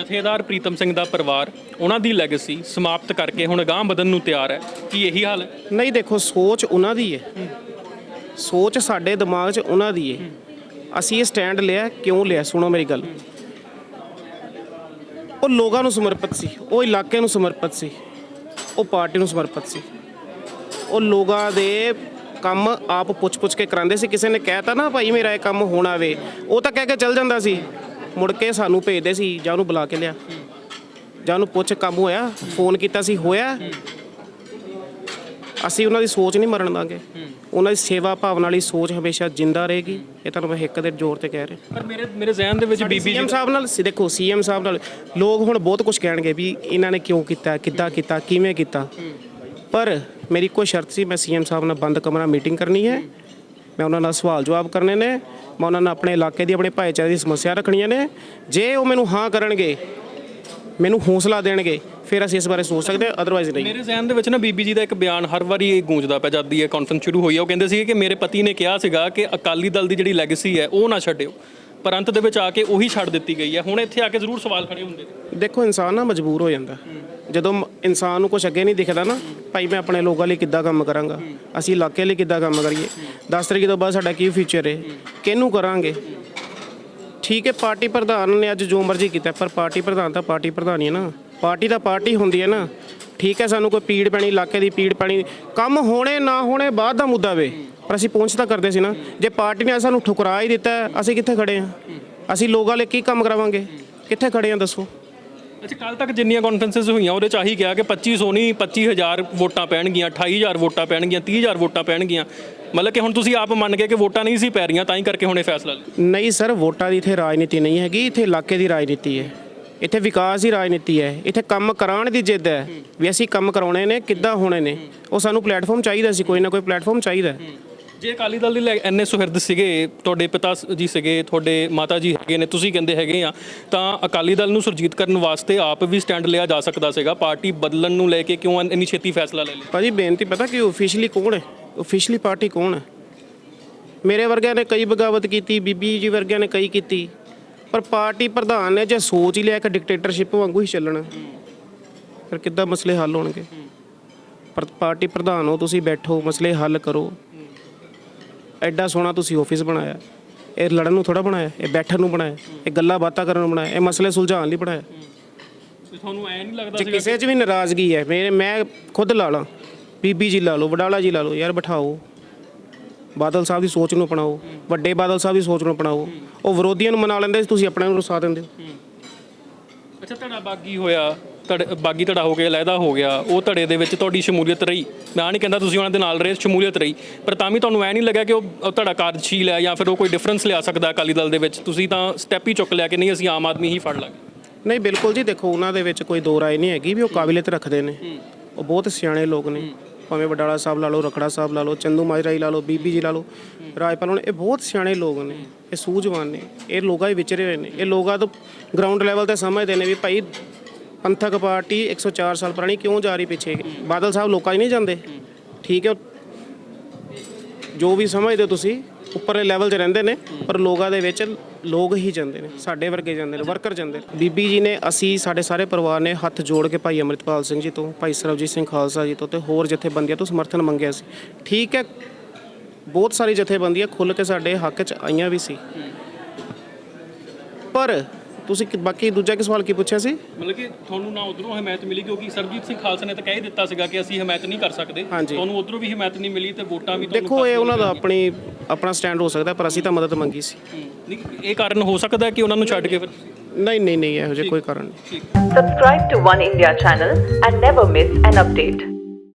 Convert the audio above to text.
ਜਥੇਦਾਰ ਪ੍ਰੀਤਮ ਸਿੰਘ ਦਾ ਪਰਿਵਾਰ ਉਹਨਾਂ ਦੀ ਲੈਗੇਸੀ ਸਮਾਪਤ ਕਰਕੇ ਹੁਣ ਅਗਾਂਹ ਵਧਣ ਨੂੰ ਤਿਆਰ ਹੈ। ਕੀ ਇਹੀ ਹਾਲ ਹੈ? ਨਹੀਂ ਦੇਖੋ ਸੋਚ ਉਹਨਾਂ ਦੀ ਹੈ। ਸੋਚ ਸਾਡੇ ਦਿਮਾਗ 'ਚ ਉਹਨਾਂ ਦੀ ਹੈ। ਅਸੀਂ ਇਹ ਸਟੈਂਡ ਲਿਆ ਕਿਉਂ ਲਿਆ? ਸੁਣੋ ਮੇਰੀ ਗੱਲ। ਉਹ ਲੋਕਾਂ ਨੂੰ ਸਮਰਪਿਤ ਸੀ ਉਹ ਇਲਾਕੇ ਨੂੰ ਸਮਰਪਿਤ ਸੀ ਉਹ ਪਾਰਟੀ ਨੂੰ ਸਮਰਪਿਤ ਸੀ। ਉਹ ਲੋਕਾਂ ਦੇ ਕੰਮ ਆਪ ਪੁੱਛ-ਪੁੱਛ ਕੇ ਕਰਾਉਂਦੇ ਸੀ। ਕਿਸੇ ਨੇ ਕਹਿਤਾ ਨਾ ਭਾਈ ਮੇਰਾ ਇਹ ਕੰਮ ਹੋਣਾ ਵੇ। ਉਹ ਤਾਂ ਕਹਿ ਕੇ ਚੱਲ ਜਾਂਦਾ ਸੀ। ਮੁੜ ਕੇ ਸਾਨੂੰ ਭੇਜਦੇ ਸੀ ਜਾਂ ਉਹਨੂੰ ਬੁਲਾ ਕੇ ਲਿਆ। ਜਾਂ ਉਹਨੂੰ ਪੁੱਛ ਕੰਮ ਹੋਇਆ ਫੋਨ ਕੀਤਾ ਸੀ ਹੋਇਆ। ਅਸੀਂ ਉਹਨਾਂ ਦੀ ਸੋਚ ਨਹੀਂ ਮਰਨ ਦਾਂਗੇ। ਉਹਨਾਂ ਦੀ ਸੇਵਾ ਭਾਵਨਾ ਵਾਲੀ ਸੋਚ ਹਮੇਸ਼ਾ ਜਿੰਦਾ ਰਹੇਗੀ। ਇਹ ਤੁਹਾਨੂੰ ਮੈਂ ਇੱਕ ਦੇ ਜ਼ੋਰ ਤੇ ਕਹਿ ਰਿਹਾ। ਪਰ ਮੇਰੇ ਮੇਰੇ ਜ਼ਿਹਨ ਦੇ ਵਿੱਚ ਬੀਬੀ ਜੀ ਸਾਹਿਬ ਨਾਲ ਸੀ ਦੇਖੋ ਸੀਐਮ ਸਾਹਿਬ ਨਾਲ ਲੋਕ ਹੁਣ ਬਹੁਤ ਕੁਝ ਕਹਿਣਗੇ ਵੀ ਇਹਨਾਂ ਨੇ ਕਿਉਂ ਕੀਤਾ ਕਿੱਦਾਂ ਕੀਤਾ ਕਿਵੇਂ ਕੀਤਾ। ਪਰ ਮੇਰੀ ਕੋਈ ਸ਼ਰਤ ਸੀ ਮੈਂ ਸੀਐਮ ਸਾਹਿਬ ਨਾਲ ਬੰਦ ਕਮਰਾ ਮੀਟਿੰਗ ਕਰਨੀ ਹੈ। ਮੈਂ ਉਹਨਾਂ ਨਾਲ ਸਵਾਲ ਜਵਾਬ ਕਰਨੇ ਨੇ, ਮੈਂ ਉਹਨਾਂ ਨਾਲ ਆਪਣੇ ਇਲਾਕੇ ਦੀ, ਆਪਣੇ ਭਾਈਚਾਰੇ ਦੀ ਸਮੱਸਿਆ ਰੱਖਣੀਆਂ ਨੇ। ਜੇ ਉਹ ਮੈਨੂੰ ਹਾਂ ਕਰਨਗੇ, ਮੈਨੂੰ ਹੌਸਲਾ ਦੇਣਗੇ, ਫਿਰ ਅਸੀਂ ਇਸ ਬਾਰੇ ਸੋਚ ਸਕਦੇ ਹਾਂ ਅਦਰਵਾਈਜ਼ ਨਹੀਂ। ਮੇਰੇ ਜ਼ਿਹਨ ਦੇ ਵਿੱਚ ਨਾ ਬੀਬੀ ਜੀ ਦਾ ਇੱਕ ਬਿਆਨ ਹਰ ਵਾਰੀ ਇਹ ਗੂੰਜਦਾ ਪਿਆ, ਜਦ ਦੀ ਇਹ ਕਾਨਫਰੰਸ ਸ਼ੁਰੂ ਹੋਈ ਹੈ ਉਹ ਕਹਿੰਦੇ ਸੀ ਕਿ ਮੇਰੇ ਪਤੀ ਨੇ ਕਿਹਾ ਸੀਗਾ ਕਿ ਅਕਾਲੀ ਦਲ ਦੀ ਜਿਹੜੀ ਲੈਗੇਸੀ ਹੈ, ਉਹ ਨਾ ਛੱਡਿਓ। ਪਰ ਅੰਤ ਦੇ ਵਿੱਚ ਆ ਕੇ ਉਹੀ ਛੱਡ ਦਿੱਤੀ ਗਈ ਹੈ। ਹੁਣ ਇੱਥੇ ਆ ਕੇ ਜ਼ਰੂਰ ਸਵਾਲ ਖੜੇ ਹੁੰਦੇ ਨੇ। ਦੇਖੋ, ਇਨਸਾਨ ਨਾ ਮਜਬੂਰ ਹੋ ਜਾਂਦਾ। ਜਦੋਂ ਇਨਸਾਨ ਨੂੰ ਕੁਝ ਅੱਗੇ ਨਹੀਂ ਦਿਖਦਾ ਨਾ, ਭਾਈ ਮੈਂ ਆਪਣੇ ਲੋਕਾਂ ਲਈ ਕਿੱਦਾਂ ਕੰਮ ਕਰਾਂਗਾ? ਅਸੀਂ ਇਲਾਕੇ ਲਈ ਕਿੱਦਾਂ ਕੰਮ ਕਰੀਏ? 10 ਤਰੀਕ ਤੋਂ ਬਾਅਦ ਸਾਡਾ ਕੀ ਫਿਊਚਰ ਹੈ ਕਿਹਨੂੰ ਕਰਾਂਗੇ? ਠੀਕ ਹੈ ਪਾਰਟੀ ਪ੍ਰਧਾਨ ਨੇ ਅੱਜ ਜੋ ਮਰਜ਼ੀ ਕੀਤਾ, ਪਰ ਪਾਰਟੀ ਪ੍ਰਧਾਨ ਤਾਂ ਪਾਰਟੀ ਪ੍ਰਧਾਨ ਹੀ ਹੈ ਨਾ। ਪਾਰਟੀ ਤਾਂ ਪਾਰਟੀ ਹੁੰਦੀ ਹੈ ਨਾ। ਠੀਕ ਹੈ ਸਾਨੂੰ ਕੋਈ ਪੀੜ ਪੈਣੀ ਇਲਾਕੇ ਦੀ ਪੀੜ ਪੈਣੀ ਕੰਮ ਹੋਣੇ ਨਾ ਹੋਣੇ ਬਾਅਦ ਦਾ ਮੁੱਦਾ ਵੇ। ਪਰ ਅਸੀਂ ਪਹੁੰਚ ਤਾਂ ਕਰਦੇ ਸੀ ਨਾ। ਜੇ ਪਾਰਟੀ ਨੇ ਸਾਨੂੰ ਠੁਕਰਾ ਹੀ ਦਿੱਤਾ ਅਸੀਂ ਕਿੱਥੇ ਖੜੇ ਹਾਂ? ਅਸੀਂ ਲੋਕਾਂ ਲਈ ਕੀ ਕੰਮ ਕਰਾਵਾਂਗੇ? ਕਿੱਥੇ ਖੜੇ ਹਾਂ ਦੱਸੋ? ਅੱਛਾ ਕੱਲ ਤੱਕ ਜਿੰਨੀਆਂ ਕਾਨਫਰੰਸਸ ਹੋਈਆਂ ਉਹਦੇ ਚ ਆਹੀ ਕਿਹਾ ਕਿ 2500 ਨਹੀਂ 25000 ਵੋਟਾਂ ਪੈਣਗੀਆਂ 28000 ਵੋਟਾਂ ਪੈਣਗੀਆਂ 30000 ਵੋਟਾਂ ਪੈਣਗੀਆਂ। ਮਤਲਬ ਕਿ ਹੁਣ ਤੁਸੀਂ ਆਪ ਮੰਨ ਗਏ ਕਿ ਵੋਟਾਂ ਨਹੀਂ ਸੀ ਪੈ ਰਹੀਆਂ ਤਾਂ ਹੀ ਕਰਕੇ ਹੁਣ ਇਹ ਫੈਸਲਾ ਨਹੀਂ ਸਰ ਵੋਟਾਂ ਦੀ ਇੱਥੇ ਰਾਜਨੀਤੀ ਨਹੀਂ ਹੈਗੀ ਇੱਥੇ ਇਲਾਕੇ ਦੀ ਰਾਜਨੀਤੀ ਹੈ। ਇੱਥੇ ਵਿਕਾਸ ਦੀ ਰਾਜਨੀਤੀ ਹੈ। ਇੱਥੇ ਕੰਮ ਕਰਾਉਣ ਦੀ ਜਿੱਦ ਹੈ ਵੀ ਅਸੀਂ ਕੰਮ ਕਰਾਉਣੇ ਨੇ ਕਿੱਦਾਂ ਹੋਣੇ ਨੇ। ਉਹ ਸਾਨੂੰ ਪਲੇਟਫਾਰਮ ਚਾਹੀਦਾ ਸੀ ਕੋਈ ਨਾ ਕੋਈ ਪਲੇਟਫਾਰਮ ਚਾਹੀਦਾ। ਜੇ ਅਕਾਲੀ ਦਲ ਦੇ ਲੈ- ਇੰਨੇ ਸੁਹਿਰਦ ਸੀਗੇ ਤੁਹਾਡੇ ਪਿਤਾ ਜੀ ਸੀਗੇ ਤੁਹਾਡੇ ਮਾਤਾ ਜੀ ਹੈਗੇ ਨੇ ਤੁਸੀਂ ਕਹਿੰਦੇ ਹੈਗੇ ਆ ਤਾਂ ਅਕਾਲੀ ਦਲ ਨੂੰ ਸੁਰਜੀਤ ਕਰਨ ਵਾਸਤੇ ਆਪ ਵੀ ਸਟੈਂਡ ਲਿਆ ਜਾ ਸਕਦਾ ਸੀਗਾ। ਪਾਰਟੀ ਬਦਲਣ ਨੂੰ ਲੈ ਕੇ ਕਿਉਂ ਇੰਨੀ ਛੇਤੀ ਫੈਸਲਾ ਲੈ ਲਿਆ? ਭਾਜੀ ਬੇਨਤੀ ਪਤਾ ਕਿ ਆਫੀਸ਼ੀਅਲੀ ਕੌਣ ਹੈ? ਆਫੀਸ਼ੀਅਲੀ ਪਾਰਟੀ ਕੌਣ ਹੈ? ਮੇਰੇ ਵਰਗਿਆਂ ਨੇ ਕਈ ਬਗਾਵਤ ਕੀਤੀ ਬੀਬੀ ਜੀ ਵਰਗਿਆਂ ਨੇ ਕਈ ਕੀਤੀ। ਪਰ ਪਾਰਟੀ ਪ੍ਰਧਾਨ ਨੇ ਜੇ ਸੋਚ ਹੀ ਲਿਆ ਕਿ ਡਿਕਟੇਟਰਸ਼ਿਪ ਵਾਂਗੂ ਹੀ ਚੱਲਣਾ। ਫਿਰ ਕਿੱਦਾਂ ਮਸਲੇ ਹੱਲ ਹੋਣਗੇ? ਪਰ ਪਾਰਟੀ ਪ੍ਰਧਾਨ ਹੋ ਤੁਸੀਂ ਬੈਠੋ ਮਸਲੇ ਹੱਲ ਕਰੋ। ਐਡਾ ਸੋਹਣਾ ਤੁਸੀਂ ਆਫਿਸ ਬਣਾਇਆ। ਇਹ ਲੜਨ ਨੂੰ ਥੋੜਾ ਬਣਾਇਆ ਇਹ ਬੈਠਣ ਨੂੰ ਬਣਾਇਆ ਇਹ ਗੱਲਾਂ ਬਾਤਾਂ ਕਰਨ ਨੂੰ ਬਣਾਇਆ ਇਹ ਮਸਲੇ ਸੁਲਝਾਉਣ ਲਈ ਬਣਾਇਆ। ਤੁਹਾਨੂੰ ਐ ਨਹੀਂ ਲੱਗਦਾ ਜੇ ਕਿਸੇ 'ਚ ਵੀ ਨਾਰਾਜ਼ਗੀ ਹੈ ਮੇਰੇ ਮੈਂ ਖੁਦ ਲਾ ਲਾਂ। ਬੀਬੀ ਜੀ ਲਾ ਲਓ ਵਡਾਲਾ ਜੀ ਲਾ ਲਓ ਯਾਰ ਬਿਠਾਓ। ਬਾਦਲ ਸਾਹਿਬ ਦੀ ਸੋਚ ਨੂੰ ਅਪਣਾਓ ਵੱਡੇ ਬਾਦਲ ਸਾਹਿਬ ਦੀ ਸੋਚ ਨੂੰ ਅਪਣਾਓ ਉਹ ਵਿਰੋਧੀਆਂ ਨੂੰ ਮਨਾ ਲੈਂਦੇ ਸੀ ਤੁਸੀਂ ਆਪਣੇ ਨੂੰ ਰਸਾ ਦਿੰਦੇ ਹੋ। ਅੱਛਾ ਤੁਹਾਡਾ ਬਾਗੀ ਹੋਇਆ ਤੁਹਾਡੇ ਬਾਗੀ ਤੁਹਾਡਾ ਹੋ ਗਿਆ ਲੈਦਾ ਹੋ ਗਿਆ ਉਹ ਧੜੇ ਦੇ ਵਿੱਚ ਤੁਹਾਡੀ ਸ਼ਮੂਲੀਅਤ ਰਹੀ। ਮੈਂ ਨਹੀਂ ਕਹਿੰਦਾ ਤੁਸੀਂ ਉਹਨਾਂ ਦੇ ਨਾਲ ਰਹੇ ਸ਼ਮੂਲੀਅਤ ਰਹੀ ਪਰ ਤਾਂ ਵੀ ਤੁਹਾਨੂੰ ਐ ਨਹੀਂ ਲੱਗਾ ਕਿ ਉਹ ਉਹ ਤੁਹਾਡਾ ਕਾਰਜਸ਼ੀਲ ਹੈ ਜਾਂ ਫਿਰ ਉਹ ਕੋਈ ਡਿਫਰੈਂਸ ਲਿਆ ਸਕਦਾ ਅਕਾਲੀ ਦਲ ਦੇ ਵਿੱਚ? ਤੁਸੀਂ ਤਾਂ ਸਟੈਪ ਹੀ ਚੁੱਕ ਲਿਆ ਕਿ ਨਹੀਂ ਅਸੀਂ ਆਮ ਆਦਮੀ ਹੀ ਫੜ ਲਾਂਗੇ। ਨਹੀਂ ਬਿਲਕੁਲ ਜੀ ਦੇਖੋ ਉਹਨਾਂ ਦੇ ਵਿੱਚ ਕੋਈ ਦੋ ਰਾਏ ਨਹੀਂ ਹੈਗੀ ਵੀ ਉਹ ਕਾਬਲੀਅਤ ਰੱਖਦੇ ਨੇ। ਉਹ ਬਹੁਤ ਸਿਆਣੇ ਲੋਕ ਨੇ। ਭਾਵੇਂ ਵਡਾਲਾ ਸਾਹਿਬ ਲਾ ਲਓ, ਰਖੜਾ ਸਾਹਿਬ ਲਾ ਲਓ, ਚੰਦੂ ਮਾਜਰਾ ਜੀ ਲਾ ਲਓ, ਬੀਬੀ ਜੀ ਲਾ ਲਓ ਰਾਜਪਾਲ ਹੁਣ, ਇਹ ਬਹੁਤ ਸਿਆਣੇ ਲੋਕ ਨੇ, ਇਹ ਸੂਝਵਾਨ ਨੇ, ਇਹ ਲੋਕਾਂ ਹੀ ਵਿਚਰੇ ਹੋਏ ਨੇ, ਇਹ ਲੋਕਾਂ ਤੋਂ ਗਰਾਊਂਡ ਲੈਵਲ ਤੇ ਸਮਝਦੇ ਨੇ ਵੀ ਭਾਈ ਪੰਥਕ ਪਾਰਟੀ 104 ਸਾਲ ਪੁਰਾਣੀ ਕਿਉਂ ਜਾ ਰਹੀ ਪਿੱਛੇ? ਬਾਦਲ ਸਾਹਿਬ ਲੋਕਾਂ 'ਚ ਨਹੀਂ ਜਾਂਦੇ। ਠੀਕ ਹੈ, ਜੋ ਵੀ ਸਮਝਦੇ ਤੁਸੀਂ ਉੱਪਰਲੇ ਲੈਵਲ 'ਚ ਰਹਿੰਦੇ ਨੇ, ਪਰ ਲੋਕਾਂ ਦੇ ਵਿੱਚ ਲੋਕ ਹੀ ਜਾਂਦੇ ਨੇ, ਸਾਡੇ ਵਰਗੇ ਜਾਂਦੇ ਨੇ ਵਰਕਰ ਜਾਂਦੇ ਨੇ। ਬੀਬੀ ਜੀ ਨੇ ਅਸੀਂ, ਸਾਡੇ ਸਾਰੇ ਪਰਿਵਾਰ ਨੇ ਹੱਥ ਜੋੜ ਕੇ ਭਾਈ ਅਮਰਿਤਪਾਲ ਸਿੰਘ ਜੀ ਤੋਂ, ਭਾਈ ਸਰਬਜੀਤ ਸਿੰਘ ਖਾਲਸਾ ਜੀ ਤੋਂ ਤੇ ਹੋਰ ਜਥੇਬੰਦੀਆਂ ਤੋਂ ਸਮਰਥਨ ਮੰਗਿਆ ਸੀ। ਠੀਕ ਹੈ, ਬਹੁਤ ਸਾਰੀ ਜਥੇਬੰਦੀਆਂ ਖੁੱਲ ਕੇ ਸਾਡੇ ਹੱਕ 'ਚ ਆਈਆਂ ਵੀ ਸੀ। ਪਰ ਤੁਸੀਂ ਕਿ- ਬਾਕੀ ਦੂਜਾ ਕੀ ਸਵਾਲ ਕੀ ਪੁੱਛਿਆ ਸੀ? ਮਤਲਬ ਕਿ ਤੁਹਾਨੂੰ ਨਾ ਉਧਰੋਂ ਹਮਾਇਤ ਮਿਲੀ ਕਿਉਂਕਿ ਸਰਬਜੀਤ ਸਿੰਘ ਖਾਲਸਾ ਨੇ ਤਾਂ ਕਹਿ ਹੀ ਦਿੱਤਾ ਸੀਗਾ ਕਿ ਅਸੀਂ ਹਮਾਇਤ ਨਹੀਂ ਕਰ ਸਕਦੇ। ਹਾਂਜੀ। ਤੁਹਾਨੂੰ ਉਧਰੋਂ ਵੀ ਹਮਾਇਤ ਨਹੀਂ ਮਿਲੀ ਤੇ ਵੋਟਾਂ ਵੀ ਤੁਹਾਨੂੰ ਦੇਖੋ ਇਹ ਉਹਨਾਂ ਦਾ ਆਪਣੀ ਆਪਣਾ ਸਟੈਂਡ ਹੋ ਸਕਦਾ ਪਰ ਅਸੀਂ ਤਾਂ ਮਦਦ ਮੰਗੀ ਸੀ। ਹੂੰ। ਨਹੀਂ, ਇਹ ਕਾਰਨ ਹੋ ਸਕਦਾ ਹੈ ਕਿ ਉਹਨਾਂ ਨੂੰ ਛੱਡ ਕੇ ਫਿਰ ਨਹੀਂ ਨਹੀਂ ਨਹੀਂ ਇਹੋ ਜਿਹਾ ਕੋਈ ਕਾਰਨ ਨਹੀਂ। Subscribe to One India channel and never miss an update.